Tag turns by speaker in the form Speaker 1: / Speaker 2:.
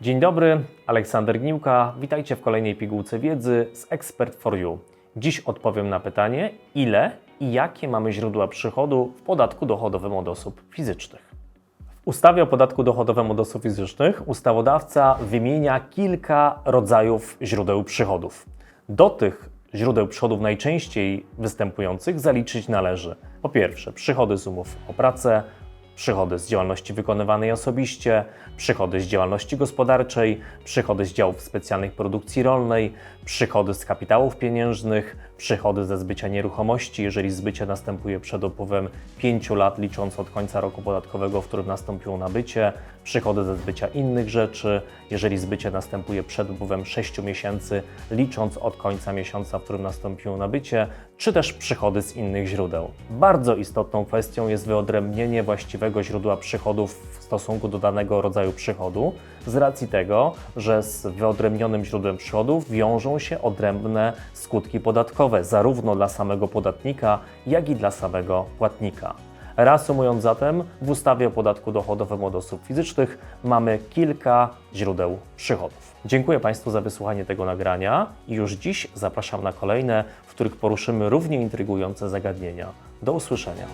Speaker 1: Dzień dobry, Aleksander Gniłka. Witajcie w kolejnej pigułce wiedzy z Expert for You. Dziś odpowiem na pytanie, ile i jakie mamy źródła przychodu w podatku dochodowym od osób fizycznych. W ustawie o podatku dochodowym od osób fizycznych ustawodawca wymienia kilka rodzajów źródeł przychodów. Do tych źródeł przychodów najczęściej występujących zaliczyć należy po pierwsze przychody z umów o pracę, przychody z działalności wykonywanej osobiście, przychody z działalności gospodarczej, przychody z działów specjalnych produkcji rolnej, przychody z kapitałów pieniężnych, przychody ze zbycia nieruchomości, jeżeli zbycie następuje przed upływem 5 lat, licząc od końca roku podatkowego, w którym nastąpiło nabycie, przychody ze zbycia innych rzeczy, jeżeli zbycie następuje przed upływem 6 miesięcy, licząc od końca miesiąca, w którym nastąpiło nabycie, czy też przychody z innych źródeł. Bardzo istotną kwestią jest wyodrębnienie właściwego źródła przychodów w stosunku do danego rodzaju przychodu, z racji tego, że z wyodrębnionym źródłem przychodów wiążą się odrębne skutki podatkowe, zarówno dla samego podatnika, jak i dla samego płatnika. Reasumując zatem, w ustawie o podatku dochodowym od osób fizycznych mamy kilka źródeł przychodów. Dziękuję Państwu za wysłuchanie tego nagrania i już dziś zapraszam na kolejne, w których poruszymy równie intrygujące zagadnienia. Do usłyszenia.